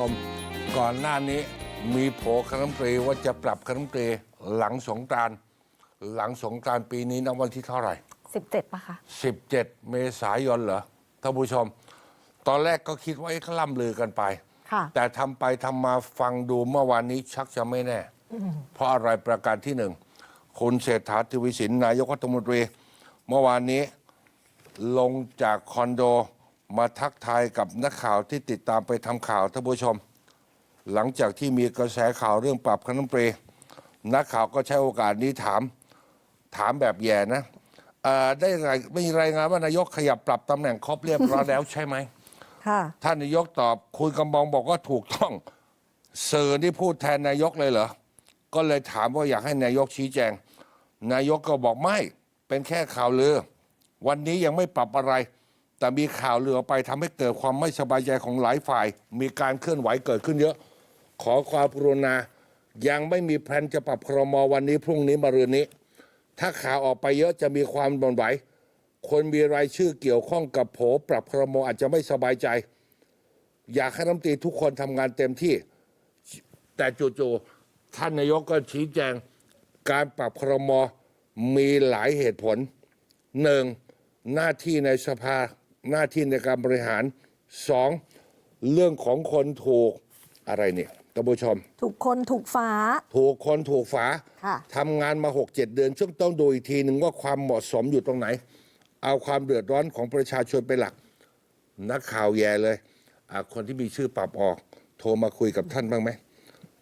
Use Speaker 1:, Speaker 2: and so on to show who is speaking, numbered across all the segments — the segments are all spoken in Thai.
Speaker 1: ผมก่อนหน้านี้มีโผคณะรัฐมนตรีว่าจะปรับคณะรัฐมนตรีหลังสงกรานต์หลังสงกรานต์ปีนี้นะวันที่เท่าไหร่
Speaker 2: 17ปะคะ
Speaker 1: 17 เมษายนเหรอท่านผู้ชม ตอนแรกก็คิดว่าไอ้ขล่ำลือกันไป
Speaker 2: ค่ะ
Speaker 1: แต่ทำไปทำมาฟังดูเมื่อวานนี้ชักจะไม่แน่ เพราะอะไรประการที่หนึ่งคุณเศรษฐาทวีสินนายกรัฐมนตรี เมื่อวานนี้ลงจากคอนโด มาทักทายกับนักข่าวที่ติดตามไปทำข่าวท่านผู้ชม หลังจากที่มีกระแสข่าวเรื่องปรับคณะรัฐมนตรีนักข่าวก็ใช้โอกาสนี้ถามถามแบบแย่นะเอ่อได้รายมีรายงานว่านายกขยับปรับตำแหน่งครบเรียบร้อยแล้วใช่ไหม
Speaker 2: ค่ะ
Speaker 1: ท่านนายกตอบ คุณกำบองบอกว่าถูกต้องสื่อที่พูดแทนนายกเลยเหรอ ก็เลยถามว่าอยากให้นายกชี้แจง นายกก็บอกไม่ เป็นแค่ข่าวลือ วันนี้ยังไม่ปรับอะไร แต่มีข่าวลือออกไปทำให้เกิดความไม่สบายใจของหลายฝ่าย มีการเคลื่อนไหวเกิดขึ้นเยอะ ขอความกรุณายังไม่มีแผนจะปรับครมวันนี้พรุ่งนี้มะรืนนี้ ถ้าข่าวออกไปเยอะจะมีความบ่นไหวคนมีรายชื่อเกี่ยวข้องกับโผปรับครมอาจจะไม่สบายใจ อยากให้รัฐมนตรีทุกคนทำงานเต็มที่ แต่จู่ๆท่านนายกก็ชี้แจง การปรับครมมีหลายเหตุผลหนึ่งหน้าที่ในสภา หน้าที่ในการบริหารสองเรื่องของคนถูกอะไรเนี่ยท่านผู้ชม
Speaker 2: ถูกคนถูกฟ้า
Speaker 1: ถูกคนถูกฝา
Speaker 2: ค่ะ
Speaker 1: ทำงานมา 6 7 เดือนช่วงต้องดูอีกทีหนึ่งว่าความเหมาะสมอยู่ตรงไหน เอาความเดือดร้อนของประชาชนเป็นหลัก นักข่าวแย่เลยอะคนที่มีชื่อปรับออก โทรมาคุยกับท่านบ้างไหม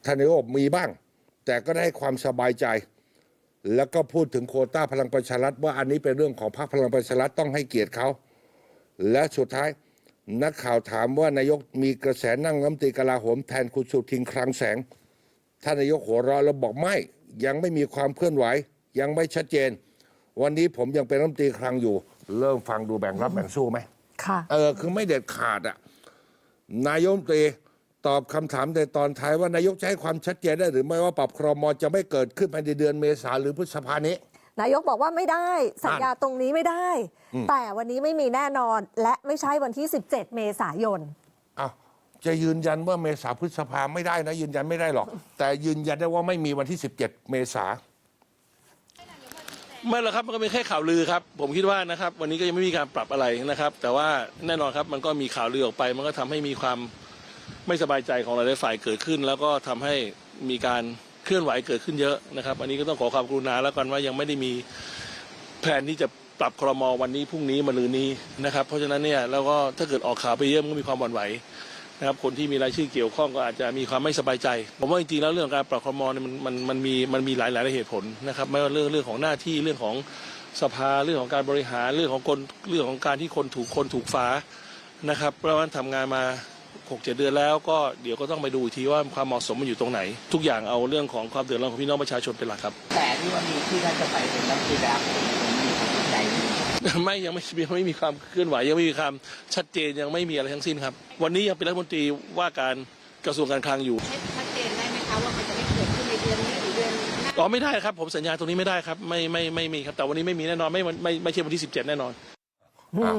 Speaker 1: ท่านนายกมีบ้าง แต่ก็ได้ความสบายใจ แล้วก็พูดถึงโควต้าพลังประชารัฐว่าอันนี้เป็นเรื่องของพรรคพลังประชารัฐต้องให้เกียรติเขา และสุดท้ายนักข่าวถามว่านายกมีกระแสนั่งรัฐมนตรีกลาโหมแทนคุณสุทินคลังแสงท่านนายกหัวเราะแล้วบอกไม่ ยังไม่มีความเคลื่อนไหว ยังไม่ชัดเจน วันนี้ผมยังเป็นรัฐมนตรีคลังอยู่ เริ่มฟังดูแบ่งรับแบ่งสู้ไหม
Speaker 2: ค่ะ
Speaker 1: เออคือไม่เด็ดขาดอะนายกรัฐมนตรีตอบคำถามในตอนท้ายว่านายกจะให้ความชัดเจนได้หรือไม่ว่าปรับครมจะไม่เกิดขึ้นภายในเดือนเมษาหรือพฤษภานี้
Speaker 2: นายกบอกว่าไม่ได้สัญญาตรงนี้ไม่ได้ แต่วันนี้ไม่มีแน่นอนและไม่ใช่วันที่ 17 เมษายน
Speaker 1: อ้าวจะยืนยันว่าเมษาพฤษภาไม่ได้นะ ยืนยันไม่ได้หรอก แต่ยืนยันได้ว่าไม่มีวันที่ 17 เมษา
Speaker 3: ไม่หรอกครับมันก็เป็นแค่ข่าวลือครับ ผมคิดว่านะครับ วันนี้ก็ยังไม่มีการปรับอะไรนะครับ แต่ว่าแน่นอนครับมันก็มีข่าวลือออกไป มันก็ทำให้มีความไม่สบายใจของหลายๆฝ่ายเกิดขึ้น แล้วก็ทำให้มีการ เคลื่อนไหวเกิดขึ้นเยอะนะครับ อันนี้ก็ต้องขอความกรุณาแล้วกันว่ายังไม่ได้มีแผนที่จะปรับครมวันนี้พรุ่งนี้มะรืนนี้นะครับ เพราะฉะนั้นเนี่ยแล้วก็ถ้าเกิดออกข่าวไปเยอะมันก็มีความหวั่นไหวนะครับคนที่มีรายชื่อเกี่ยวข้องก็อาจจะมีความไม่สบายใจ ผมว่าจริงๆแล้วเรื่องการปรับครมเนี่ยมันมันมันมีมันมีหลายหลายเหตุผลนะครับไม่ว่าเรื่องเรื่องของหน้าที่เรื่องของสภาเรื่องของการบริหารเรื่องของคนเรื่องของการที่คนถูกคนถูกฟ้านะครับเพราะว่าทำงานมา หกเจ็ดเดือนแล้วก็เดี๋ยวก็ต้องไปดูอีกทีว่าความเหมาะสมมันอยู่ตรงไหน ทุกอย่างเอาเรื่องของความเดือดร้อนของพี่น้องประชาชนเป็นหลักครับ
Speaker 4: แต่ที่ว่ามีที่ท่านจะไปเป็นรัฐมนตรีแบบมีใหญ่
Speaker 3: ไม่ยังไม่ยังไม่มีความเคลื่อนไหวยังไม่มีความชัดเจนยังไม่มีอะไรทั้งสิ้นครับ วันนี้ยังเป็นรัฐมนตรีว่าการกระทรวงการคลังอยู่
Speaker 5: ชัดเจนได้ไหมคะว่ามันจะไม่เกิดขึ้นในเดือนนี้หรือเดือนหน้า
Speaker 3: อ๋อไม่ได้ครับ ผมสัญญาตรงนี้ไม่ได้ครับไม่ไม่ไม่มีครับแต่วันนี้ไม่มีแน่นอนไม่ไม่ไม่ไม่ใช่วันที่ 17 แน่นอน
Speaker 1: อะ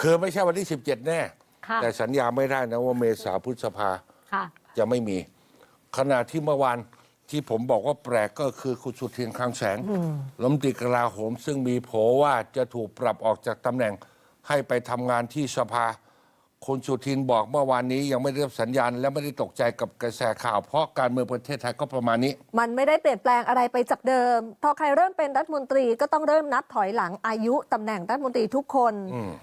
Speaker 1: คือไม่ใช่วันที่ 17 แน่
Speaker 2: ค่ะ
Speaker 1: แต่สัญญาไม่ได้นะว่าเมษาพฤษภา
Speaker 2: ค่ะ
Speaker 1: จะไม่มี ขณะที่เมื่อวานที่ผมบอกว่าแปลกก็คือคุณสุทินคลังแสงรัฐมนตรีกลาโหมซึ่งมีโผว่าจะถูกปรับออกจากตำแหน่งให้ไปทำงานที่สภา คุณสุทินบอกเมื่อวานนี้ยังไม่ได้รับสัญญาณ และไม่ได้ตกใจกับกระแสข่าว เพราะการเมืองประเทศไทยก็ประมาณนี้
Speaker 2: มันไม่ได้เปลี่ยนแปลงอะไรไปจากเดิม พอใครเริ่มเป็นรัฐมนตรีก็ต้องเริ่มนับถอยหลังอายุตำแหน่งรัฐมนตรีทุกคน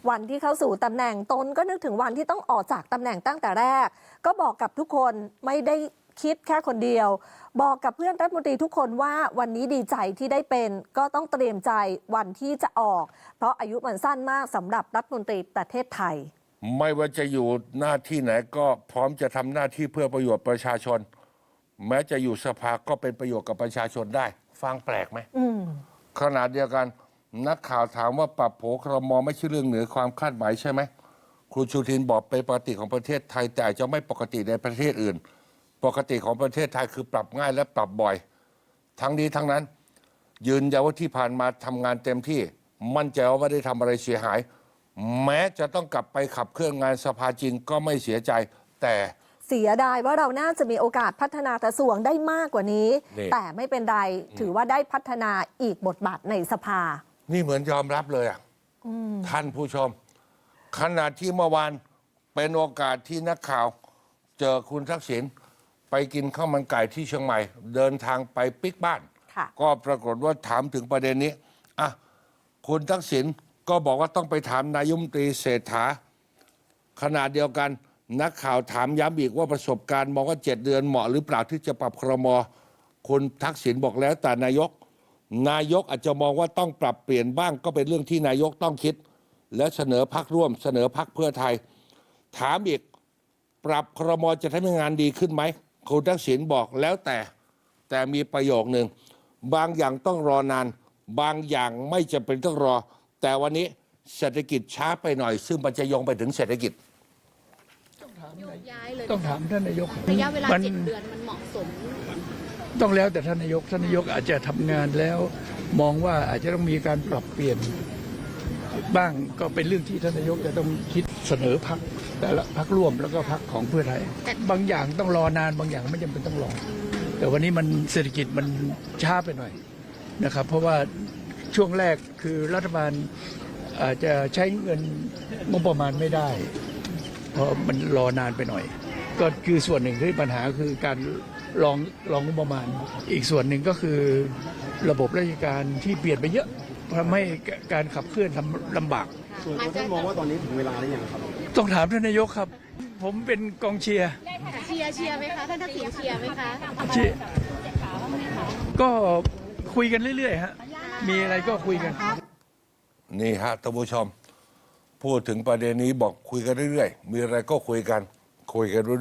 Speaker 2: วันที่เข้าสู่ตำแหน่งตนก็นึกถึงวันที่ต้องออกจากตำแหน่งตั้งแต่แรก ก็บอกกับทุกคนไม่ได้คิดแค่คนเดียว บอกกับเพื่อนรัฐมนตรีทุกคนว่าวันนี้ดีใจที่ได้เป็นก็ต้องเตรียมใจวันที่จะออก เพราะอายุมันสั้นมากสำหรับรัฐมนตรีประเทศไทย
Speaker 1: ไม่ว่าจะอยู่หน้าที่ไหนก็พร้อมจะทำหน้าที่เพื่อประโยชน์ประชาชน แม้จะอยู่สภาก็เป็นประโยชน์กับประชาชนได้ ฟังแปลกไหม
Speaker 2: อืม
Speaker 1: ขนาดเดียวกัน นักข่าวถามว่าปรับโผครมไม่ใช่เรื่องเหนือความคาดหมายใช่ไหมครูชูทินบอกเป็นปกติของประเทศไทย แต่อาจจะไม่ปกติในประเทศอื่น ปกติของประเทศไทยคือปรับง่ายและปรับบ่อย ทั้งนี้ทั้งนั้น ยืนยันว่าที่ผ่านมาทำงานเต็มที่ มั่นใจว่าไม่ได้ทำอะไรเสียหาย แม้จะต้องกลับไปขับเคลื่อนงานสภาจริงก็ไม่เสียใจ แต่
Speaker 2: เสียดายว่าเราน่าจะมีโอกาสพัฒนากระทรวงได้มากกว่านี้
Speaker 1: นี่
Speaker 2: แต่ไม่เป็นไรถือว่าได้พัฒนาอีกบทบาทในสภา
Speaker 1: นี่เหมือนยอมรับเลยอะท่านผู้ชมขณะที่เมื่อวานเป็นโอกาสที่นักข่าว เจอคุณทักษิณไปกินข้าวมันไก่ที่เชียงใหม่ เดินทางไปปิกบ้าน
Speaker 2: ค่ะ
Speaker 1: ก็ปรากฏว่าถามถึงประเด็นนี้อะคุณทักษิณ ก็บอกว่าต้องไปถามนายมนตรีเศรษฐาขณะเดียวกันนักข่าวถามย้ำอีกว่าประสบการณ์มองว่าเจ็ดเดือนเหมาะหรือเปล่าที่จะปรับครมคุณทักษิณบอกแล้วแต่นายก นายกอาจจะมองว่าต้องปรับเปลี่ยนบ้างก็เป็นเรื่องที่นายกต้องคิด และเสนอพักร่วม เสนอพักเพื่อไทย ถามอีกปรับครมจะทำให้งานดีขึ้นไหมคุณทักษิณบอกแล้วแต่แต่มีประโยคหนึ่งบางอย่างต้องรอนาน บางอย่างไม่จำเป็นต้องรอ แต่วันนี้เศรษฐกิจช้าไปหน่อย ซึ่งมันจะโยงไปถึงเศรษฐกิจ
Speaker 5: โยกย้ายเลย
Speaker 6: ต้องถามท่านนายก
Speaker 5: ระยะเวลา
Speaker 6: มัน
Speaker 5: เจ็ดเดือนมันเหมาะสม
Speaker 6: ต้องแล้วแต่ท่านนายกท่านนายกอาจจะทำงานแล้ว มองว่าอาจจะต้องมีการปรับเปลี่ยน บ้างก็เป็นเรื่องที่ท่านนายกจะต้องคิดเสนอพักแต่ละพักร่วมแล้วก็พักของเพื่อไทย
Speaker 5: แต่
Speaker 6: บางอย่างต้องรอนานบางอย่างไม่จำเป็นต้องรอ แต่วันนี้มันเศรษฐกิจมันช้าไปหน่อยนะครับ เพราะว่า ช่วงแรกคือรัฐบาลอาจจะใช้เงินงบประมาณไม่ได้ เพราะมันรอนานไปหน่อย ก็คือส่วนหนึ่งที่ปัญหาคือการลองลองงบประมาณ อีกส่วนหนึ่งก็คือระบบราชการที่เปลี่ยนไปเยอะทำให้การขับเคลื่อนทำลำบาก
Speaker 7: ส่วนตัวท่านมองว่าตอนนี้ถึงเวลาหรือยังครับ
Speaker 6: ต้องถามท่านนายกครับ ผมเป็นกองเชียร์
Speaker 5: เชียร์เชียร์ไหมคะท่านทักษิณเชียร์ไหมคะ
Speaker 6: เชียร์ก็คุยกันเรื่อยๆฮะ มีอะไรก็คุยกัน
Speaker 1: นี่ฮะท่านผู้ชม พูดถึงประเด็นนี้บอกคุยกันเรื่อยๆ มีอะไรก็คุยกันคุยกันเรื่อย